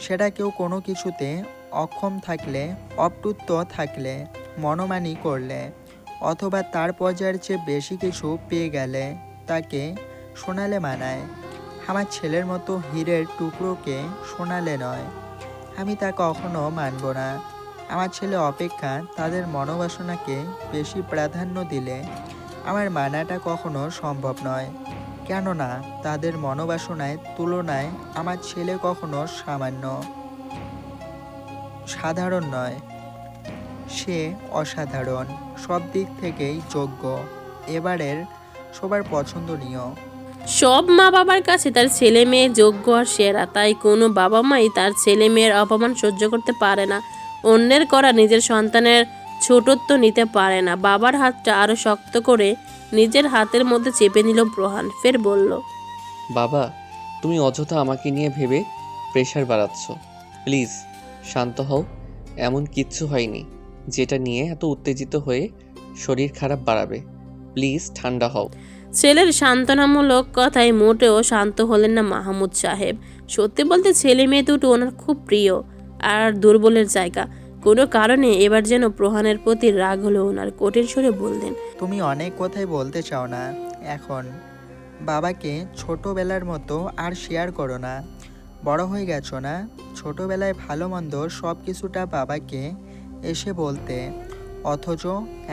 সেটা কেউ কোনো কিছুতে অক্ষম থাকলে অপ্টুত্ব থাকলে, মনোমানি করলে, অথবা তার পর্যায়ের চেয়ে বেশি কিছু পেয়ে গেলে তাকে শোনালে মানায়। আমার ছেলের মতো হীরের টুকরোকে শোনালে নয়। আমি তা কখনো মানব না। আমার ছেলে অপেক্ষা তাদের মনোবাসনাকে বেশি প্রাধান্য দিলে আমার মানাটা কখনো সম্ভব নয়। কেননা তাদের মনোবাসনায়, তুলনায় আমার ছেলে কখনো সামান্য। সাধারণ নয়। সে অসাধারণ, সব দিক থেকেই যোগ্য। এবারের সবার পছন্দনীয়। সব মা বাবার কাছে তার ছেলে মেয়ে যোগ্য আর সেরা, তাই কোনো বাবা মাই তার ছেলে মেয়ের অপমান সহ্য করতে পারে না। অন্যের করা নিজের সন্তানের ছোটত্ব নিতে পারে না। বাবার হাতটা আরও শক্ত করে নিজের হাতের মধ্যে চেপে নিল প্রহান। ফের বলল বাবা তুমি অযথা আমাকে নিয়ে ভেবে প্রেশার বাড়াচ্ছ। প্লিজ শান্ত হও। এমন কিচ্ছু হয়নি যেটা নিয়ে এত উত্তেজিত হয়ে শরীর খারাপ বাড়াবে। প্লিজ ঠান্ডা হও। ছেলের সান্ত্বনামূলক কথায় মোটেও শান্ত হলেন না মাহমুদ সাহেব। সত্যি বলতে ছেলে মেয়ে দুটো ওনার খুব প্রিয় আর দুর্বলের জায়গা। কোনো কারণে এবার যেন প্রহানের প্রতি রাগ হলো ওনার কঠিন সুরে বললেন, তুমি অনেক কথাই বলতে চাও না। এখন বাবাকে ছোটবেলার মতো আর শেয়ার করো না। বড় হয়ে গেছো না? ছোটবেলায় ভালো মন্দ সব কিছুটা বাবাকে এসে বলতে। অথচ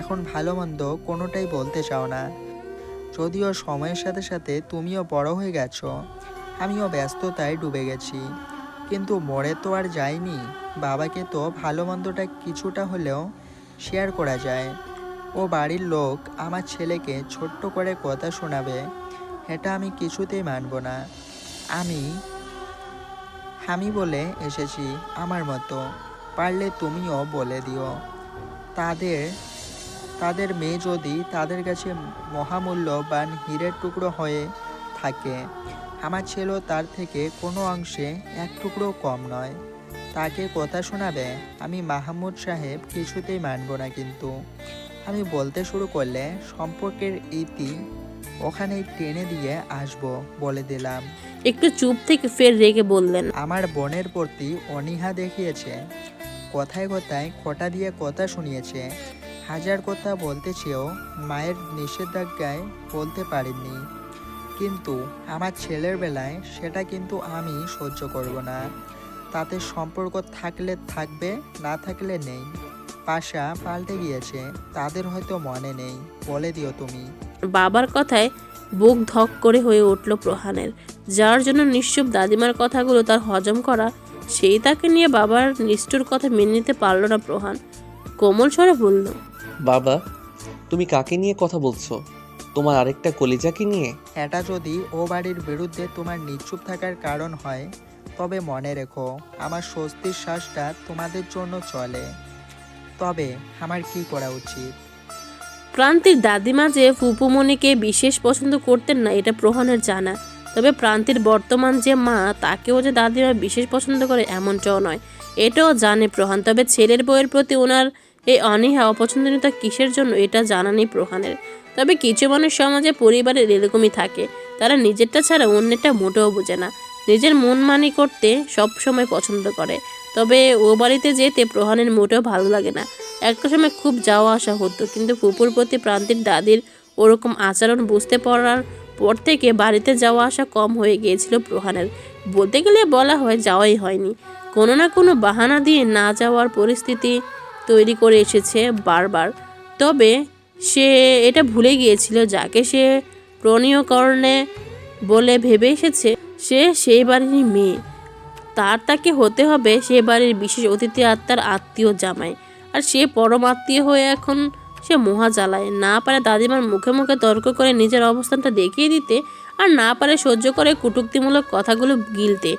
এখন ভালো মন্দ কোনোটাই বলতে চাও না। যদিও সময়ের সাথে সাথে তুমিও বড় হয়ে গেছো, আমিও ব্যস্ততায় ডুবে গেছি। কিন্তু মরে তো আর যায়নি। বাবাকে তো ভালো মন্দটা কিছুটা হলেও শেয়ার করা যায়। ও বাড়ির লোক আমার ছেলেকে ছোট্ট করে কথা শোনাবে, এটা আমি কিছুতেই মানব না। আমি আমি বলে এসেছি আমার মতো, পারলে তুমিও বলে দিও। তাদের তাদের মেয়ে যদি তাদের কাছে মহামূল্যবান হীরের টুকরো হয়ে থাকে আমার ছেলেও তার থেকে কোনো অংশে এক টুকরো কম নয়। তাকে কথা শোনাবে আমি মাহমুদ সাহেব কিছুতেই মানব না কিন্তু। আমি বলতে শুরু করলে সম্পর্কের ইতি ওখানে টেনে দিয়ে আসব বলে দিলাম। একটু চুপ থেকে ফের রেগে বললেন আমার বোনের প্রতি অনীহা দেখিয়েছে কথায় কথায় খোটা দিয়ে কথা শুনিয়েছে। হাজার কথা বলতে চেয়েও মায়ের নিষেধাজ্ঞায় বলতে পারিনি কিন্তু আমার ছেলের বেলায় সেটা কিন্তু আমি সহ্য করব না। তাতে সম্পর্ক থাকলে থাকবে না থাকলে নেই। পাশা পাল্টে গিয়েছে তাদের হয়তো মনে নেই বলে দিও তুমি। বাবার কথায় বুক ধক করে হয়ে উঠল প্রহানের। যার জন্য নিশ্চুপ দাদিমার কথাগুলো তার হজম করা সেই তাকে নিয়ে বাবার নিষ্ঠুর কথা মেনে নিতে পারল না প্রহান। কোমল স্বরে বলল বাবা তুমি কাকে নিয়ে কথা বলছো? তোমার আরেকটা কলিজাকে নিয়ে? এটা যদি ও বাড়ির বিরুদ্ধে তোমার নিশ্চুপ থাকার কারণ হয় তবে মনে রেখো আমার স্বস্তির শ্বাসটা তোমাদের জন্য চলে। তবে আমার কি করা উচিত? প্রান্তির দাদিমা যে ফুপুমণিকে বিশেষ পছন্দ করতেন না এটা প্রহানের জানা। তবে প্রান্তির বর্তমান যে মা তাকেও যে দাদিমা বিশেষ পছন্দ করে এমনটাও নয়। এটাও জানে প্রহান। তবে ছেলের বউয়ের প্রতি ওনার এই অনীহা অপছন্দনীয়তা কিসের জন্য এটা জানা নেই প্রহানের। তবে কিছু মানুষ সমাজে পরিবারের এরকমই থাকে। তারা নিজেরটা ছাড়া অন্যেরটা মোটেও বোঝে না। নিজের মন মানি করতে সব সময় পছন্দ করে। তবে ও বাড়িতে যেতে প্রহানের মোটেও ভালো লাগে না। একটা সময় খুব যাওয়া আসা হতো, কিন্তু ফুপুর প্রতি প্রান্তির দাদির ওরকম আচরণ বুঝতে পারার পর থেকে বাড়িতে যাওয়া আসা কম হয়ে গিয়েছিল প্রহানের। বলতে গেলে বলা হয় যাওয়াই হয়নি। কোনো না কোনো বাহানা দিয়ে না যাওয়ার পরিস্থিতি তৈরি করে এসেছে বারবার। তবে সে এটা ভুলে গিয়েছিল, যাকে সে প্রণীয়করণে বলে ভেবে এসেছে, সে সেই বাড়িরই মেয়ে। তার তাকে হতে হবে সে বাড়ির বিশেষ অতিথি আত্মার আত্মীয় জামাই। আর সে পরম আত্মীয় হয়ে এখন সে মহা জ্বালায় না পারে দাদিমার মুখে মুখে তর্ক করে নিজের অবস্থানটা দেখিয়ে দিতে আর না পারে সহ্য করে কটূক্তিমূলক কথাগুলো গিলতে।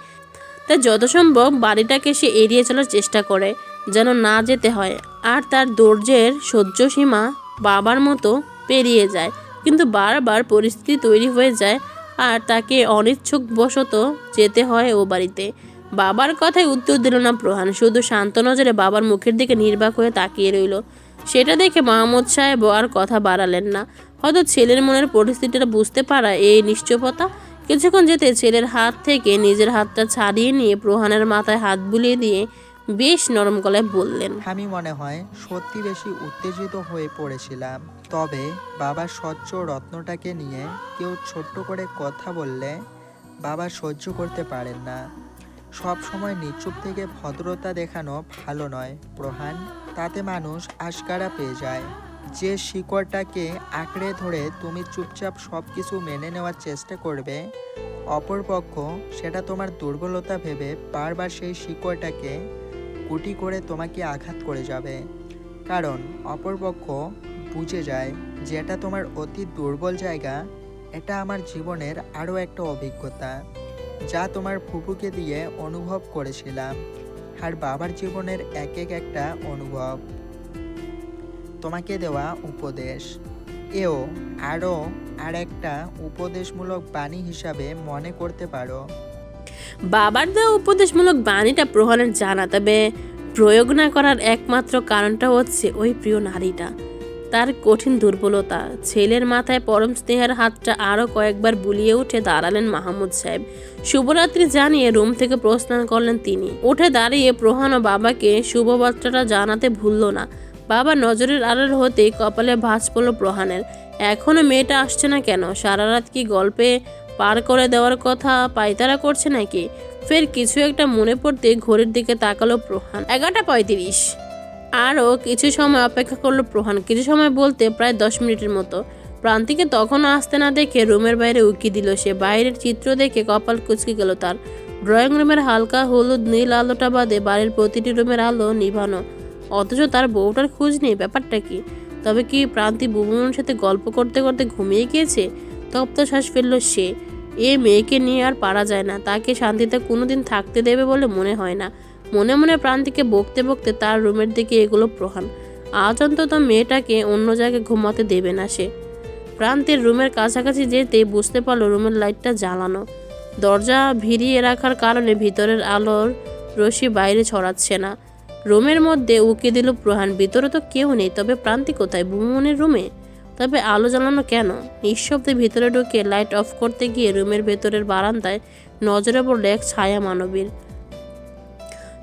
তাই যত সম্ভব বাড়িটাকে সে এড়িয়ে চলার চেষ্টা করে। যেন না যেতে হয়। আর তার ধৈর্যের সহ্য সীমা বাবার মতো পেরিয়ে যায়। কিন্তু বারবার পরিস্থিতি তৈরি হয়ে যায় আর তাকে অনিচ্ছুক বশত যেতে হয় ও বাড়িতে। বাবার কথায় উত্তর দিল না প্রহান। শুধু শান্ত নজরে বাবার মুখের দিকে নির্বাক হয়ে তাকিয়ে রইল। সেটা দেখে মাহমুদ সাহেব আর কথা বাড়ালেন না। হয়তো ছেলের মনের পরিস্থিতিটা বুঝতে পারা এই নিশ্চয়তা কিছুক্ষণ যেতে ছেলের হাত থেকে নিজের হাতটা ছাড়িয়ে নিয়ে প্রহানের মাথায় হাত বুলিয়ে দিয়ে বেশ নরম গলায় বললেন। আমি মনে হয় সত্যি বেশি উত্তেজিত হয়ে পড়েছিলাম। তবে বাবার স্বচ্ছ রত্নটাকে নিয়ে কেউ ছোট্ট করে কথা বললে বাবা সহ্য করতে পারেন না। সব সময় নিচুপ থেকে ভদ্রতা দেখানো ভালো নয়, প্রহান। তাতে মানুষ আশকারা পেয়ে যায়। যে শিকড়টাকে আঁকড়ে ধরে তুমি চুপচাপ সব কিছু মেনে নেওয়ার চেষ্টা করবে, অপরপক্ষ সেটা তোমার দুর্বলতা ভেবে বারবার সেই শিকড়টাকে কুটি করে তোমাকে আঘাত করে যাবে। কারণ অপরপক্ষ বুঝে যায় যে এটা তোমার অতি দুর্বল জায়গা, এটা আমার জীবনের আরও একটা অভিজ্ঞতা, যা তোমার ফুপুকে দিয়ে অনুভব করেছিলাম, আর বাবার জীবনের এক এক একটা অনুভব। তোমাকে দেওয়া উপদেশ। এও আরও আর একটা উপদেশমূলক বাণী হিসাবে মনে করতে পারো। বাবার দেওয়া উপদেশমূলক বাণীটা প্রহরের জানা, তবে প্রয়োগ না করার একমাত্র কারণটা হচ্ছে ওই প্রিয় নারীটা। তার কঠিন দুর্বলতা। ছেলের মাথায় পরম স্নেহের হাতটা আরও কয়েকবার বুলিয়ে উঠে দাঁড়ালেন মাহমুদ সাহেব। শুভরাত্রি জানিয়ে রুম থেকে প্রস্থান করলেন তিনি। উঠে দাঁড়িয়ে প্রহান ও বাবাকে শুভবার্তাটা জানাতে ভুলল না। বাবা নজরের আড়াল হতেই কপালে ভাঁজ পড়ল প্রহানের। এখনও মেয়েটা আসছে না কেন? সারা রাত কি গল্পে পার করে দেওয়ার কথা পায়তারা করছে নাকি? ফের কিছু একটা মনে পড়তে ঘড়ির দিকে তাকালো প্রহান। এগারোটা পঁয়ত্রিশ। আরও কিছু সময় অপেক্ষা করল প্রহান। কিছু সময় বলতে প্রায় দশ মিনিটের মতো। প্রান্তিকে তখনও আসতে না দেখে রুমের বাইরে উকি দিল সে। বাইরের চিত্র দেখে কপাল কুচকে গেল তার। ড্রয়িং রুমের হালকা হলুদ নীল আলোটা বাদে বাড়ির প্রতিটি রুমের আলো নিভানো। অথচ তার বউটার খোঁজ নেই, ব্যাপারটা কি? তবে কি প্রান্তি বুবুমনের সাথে গল্প করতে করতে ঘুমিয়ে গিয়েছে? তপ্ত শ্বাস ফেলল সে। এ মেয়েকে নিয়ে আর পারা যায় না। তাকে শান্তিতে কোনোদিন থাকতে দেবে বলে মনে হয় না। মনে মনে প্রান্তিকে বকতে বকতে তার রুমের দিকে এগুলো প্রহান। আজ অন্তত মেয়েটাকে অন্য জায়গায় ঘুমাতে দেবে না সে। প্রান্তের রুমের কাছাকাছি যেতে বুঝতে পারল রুমের লাইটটা জ্বালানো। দরজা ভিড়িয়ে রাখার কারণে ভিতরের আলোর রশি বাইরে ছড়াচ্ছে না। রুমের মধ্যে উকি দিল প্রহান। ভিতরে তো কেউ নেই। তবে প্রান্তি কোথায়? বুমনের রুমে? তবে আলো জ্বালানো কেন? নিঃশব্দে ভিতরে ঢুকে লাইট অফ করতে গিয়ে রুমের ভেতরের বারান্দায় নজরে পড়ল এক ছায়া মানবীর।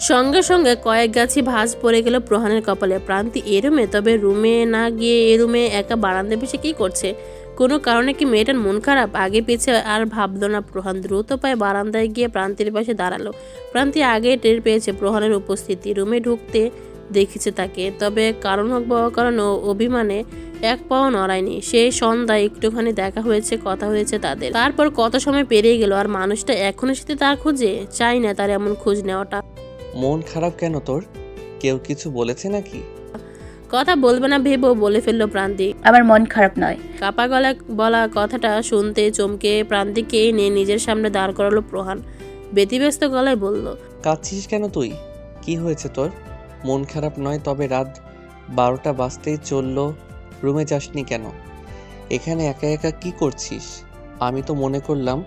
সঙ্গে সঙ্গে কয়েক গাছি ভাঁজ পড়ে গেল প্রহানের কপালে। প্রান্তি এ রুমে? তবে রুমে না গিয়ে এ রুমে একা বারান্দায় বসে কী করছে? কোনো কারণে কি মেয়েটার মন খারাপ? আগে পিছে আর ভাবলো না প্রহান দ্রুত পায়ে বারান্দায় গিয়ে প্রান্তির পাশে দাঁড়াল। প্রান্তি আগে টের পেয়েছে প্রহানের উপস্থিতি। রুমে ঢুকতে দেখেছে তাকে। তবে কারণ হোক বা অকারণ ও অভিমানে এক পাও নড়ায়নি। সেই সন্ধ্যায় একটুখানি দেখা হয়েছে কথা হয়েছে তাদের। তারপর কত সময় পেরিয়ে গেল আর মানুষটা এখনও সাথে তার খুঁজে? চাই না তার এমন খোঁজ নেওয়াটা। মন খারাপ কেন তোর? কেউ কিছু বলেছে নাকি? কথা বলবে না ভেবেও বলে ফেলল প্রান্তিক। আমার মন খারাপ নয়। কাপা গলা বলা কথাটা শুনতে চমকে প্রান্তিককে এনে নিজের সামনে দাঁড় করালো প্রহান। ব্যতিব্যস্ত গলায় বলল কাঁদছিস কেন তুই? কি হয়েছে তোর? মন খারাপ নয় তবে রাত বারোটা বাজতেই চলল। রুমে যাসনি কেন? এখানে একা একা কি করছিস? আমি তো মনে করলাম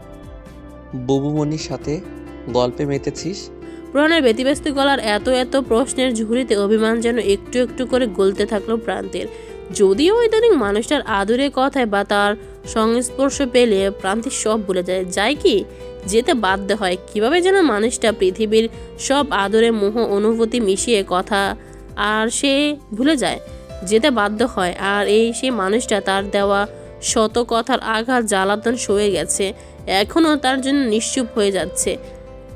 বুবুমণির সাথে গল্পে মেতেছিস। প্রহানের ব্যতিব্যস্ত গলার এত এত প্রশ্নের ঝুড়িতে অভিমান যেন একটু একটু করে গলতে থাকল প্রান্তের। যদিও ইদানিং মানুষটার আদুরে কথায় বা তার সংস্পর্শ পেলে প্রান্তিক সব ভুলে যায়। যায় কি? যেতে বাধ্য হয়। কীভাবে যেন মানুষটা পৃথিবীর সব আদরে মোহ অনুভূতি মিশিয়ে কথা আর সে ভুলে যায়। যেতে বাধ্য হয়। আর এই সেই মানুষটা তার দেওয়া শত কথার আঘাত জ্বালাতন সয়ে গেছে। এখনও তার জন্য নিশ্চুপ হয়ে যাচ্ছে।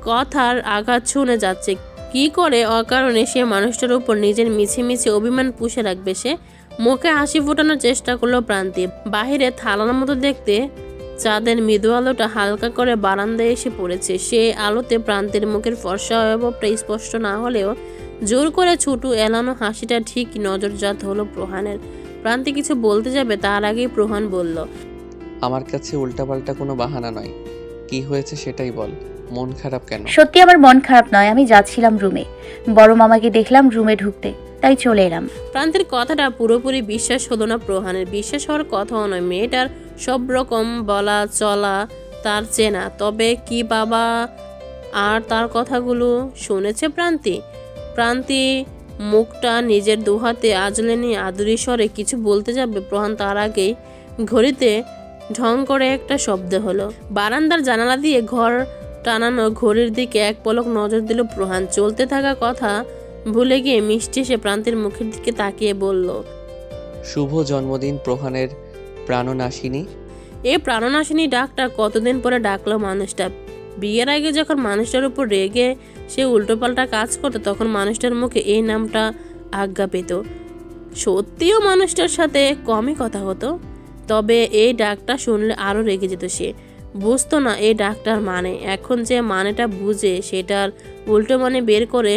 কথার আঘাত শুনে যাচ্ছে। কি করে অকারণে সে মানুষটার উপর নিজের মিছি মিছি অভিমান পুষে রাখবে সে? মুখে হাসি ফোটানোর চেষ্টা করল প্রান্তি। বাহিরে থালার মতো দেখতে চাঁদের মৃদু আলোটা হালকা করে বারান্দায় এসে পড়েছে। সে আলোতে প্রান্তের মুখের ফর্সা অভাবটা স্পষ্ট না হলেও জোর করে ছুটু এলানো হাসিটা ঠিক নজরজাত হলো প্রহানের। প্রান্তে কিছু বলতে যাবে তার আগেই প্রহান বলল আমার কাছে উল্টাপাল্টা কোনো বাহানা নয়। কি হয়েছে সেটাই বল। মন খারাপ কেন? সত্যি আমার মন খারাপ নয় আমি যাচ্ছিলাম রুমে। বড় মামাকে দেখলাম রুমে ঢুকতে তাই চলে এলাম। প্রান্তের কথাটা পুরোপুরি বিশ্বাস হলো না প্রহানের। বিশ্বাস হওয়ার কথাও নয় মেয়েটার সব রকম বলা চলা তার চেনা। তবে কি বাবা আর তার কথাগুলো শুনেছে প্রান্তি? প্রান্তি মুখটা নিজের দুহাতে আজলে নিয়ে আদুরি স্বরে কিছু বলতে যাবে প্রহান তার আগেই ঘড়িতে ঢং করে একটা শব্দ হলো। বারান্দার জানালা দিয়ে ঘর টানানো ঘড়ির দিকে এক পলক নজর দিল প্রহান। চলতে থাকা কথা ভুলে গিয়ে মিষ্টি সে প্রান্তের মুখের দিকে তাকিয়ে বলল শুভ জন্মদিন প্রহানের প্রাণনাশিনী। এ প্রাণনাশিনী ডাকটা কতদিন পরে ডাকলো মানুষটা। বিয়ের আগে যখন মানুষটার উপর রেগে সে উল্টোপাল্টা কাজ করতো, তখন মানুষটার মুখে এই নামটা আজ্ঞা পেত। সত্যিও মানুষটার সাথে কমই কথা হতো, তবে এই ডাকটা শুনলে আরও রেগে যেত সে। বুঝতো না এই ডাকটার মানে। এখন যে মানেটা বুঝে, সেটার উল্টো মানে বের করে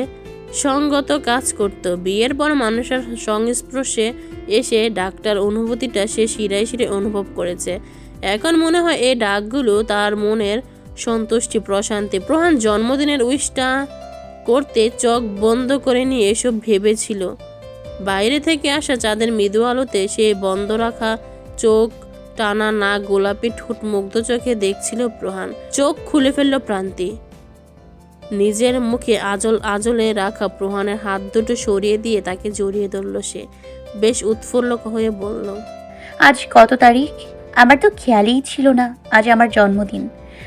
সঙ্গত কাজ করত। বিয়ের পর মানুষের সংস্পর্শে এসে ডাক্তার অনুভূতিটা সে শিরায় শিরে অনুভব করেছে। এখন মনে হয় এই ডাকগুলো তার মনের সন্তুষ্টি, প্রশান্তি প্রধান জন্মদিনের উইশটা করতে চোখ বন্ধ করে নিয়ে এসব ভেবেছিল। বাইরে থেকে আসা চাঁদের মৃদু আলোতে সে বন্ধ রাখা চোখ, টানা না গোলাপি ঠোঁট মুগ্ধ চোখে দেখছিল প্রহান। চোখ খুলে ফেলল প্রান্তি। নিজের মুখে আজল আজলে রাখা প্রহানের হাত দুটো সরিয়ে দিয়ে তাকে জড়িয়ে ধরল সে। বেশ উৎফুল্ল হয়ে বলল, আজ কত তারিখ? আমার তো খেয়ালই ছিল না, আজ আমার জন্মদিন।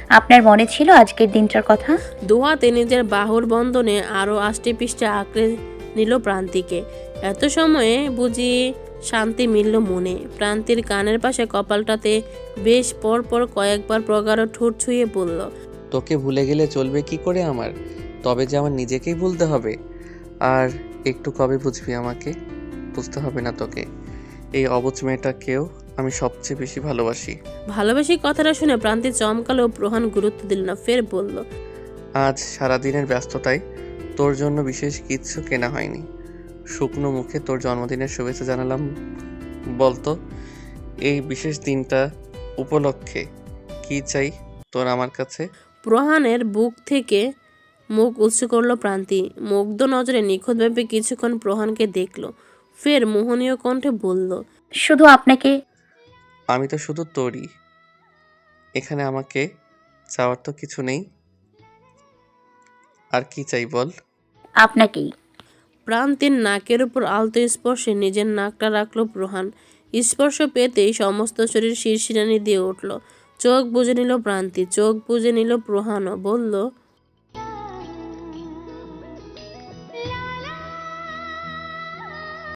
আপনার মনে ছিল আজকের দিনটার কথা? দুহাতে নিজের বাহুর বন্ধনে আরও আষ্টে পিষ্টে আঁকড়ে নিল প্রান্তিকে। এত সময়ে বুঝি শান্তি মিলল মনে। প্রান্তির কানের পাশে কপালটাতে বেশ পর পর কয়েকবার প্রগাঢ় ঠোঁট ছুঁয়ে বলল তোকে ভুলে গেলে চলবে কি করে আমার? তবে যে আমার নিজেকেই ভুলতে হবে। আর একটু কবে বুঝবি আমাকে? বুঝতে হবে না তোকে। এই অবুঝ মেয়েটাকেও আমি সবচেয়ে বেশি ভালোবাসি। ভালোবাসি কথাটা শুনে প্রান্তি চমকালো প্রহান গুরুত্ব দিল না ফের বলল আজ সারাদিনের ব্যস্ততায় তোর জন্য বিশেষ কিছু কেনা হয়নি। শুকনো মুখে তোর জন্মদিনের শুভেচ্ছা জানালাম। বলতো এই বিশেষ দিনটা উপলক্ষে কি চাই তোর আমার কাছে? প্রহানের বুক থেকে মুখ উঁচু করল প্রান্তি মুগ্ধ নজরে নিখুঁতভাবে কিছুক্ষণ প্রহানকে দেখল ফের মোহনীয় কণ্ঠে বলল শুধু আপনাকে আমি তো শুধু তোরই। এখানে আমাকে চাওয়ার তো কিছু নেই। আর কি চাই বল? আপনাকেই। প্রান্তির নাকের উপর আলতো স্পর্শে নিজের নাকটা রাখল প্রহান। স্পর্শ পেতেই সমস্ত শরীর শিরশিরানি দিয়ে উঠল। চোখ বুঝে নিল প্রান্তি চোখ বুঝে নিল প্রহানও। বলল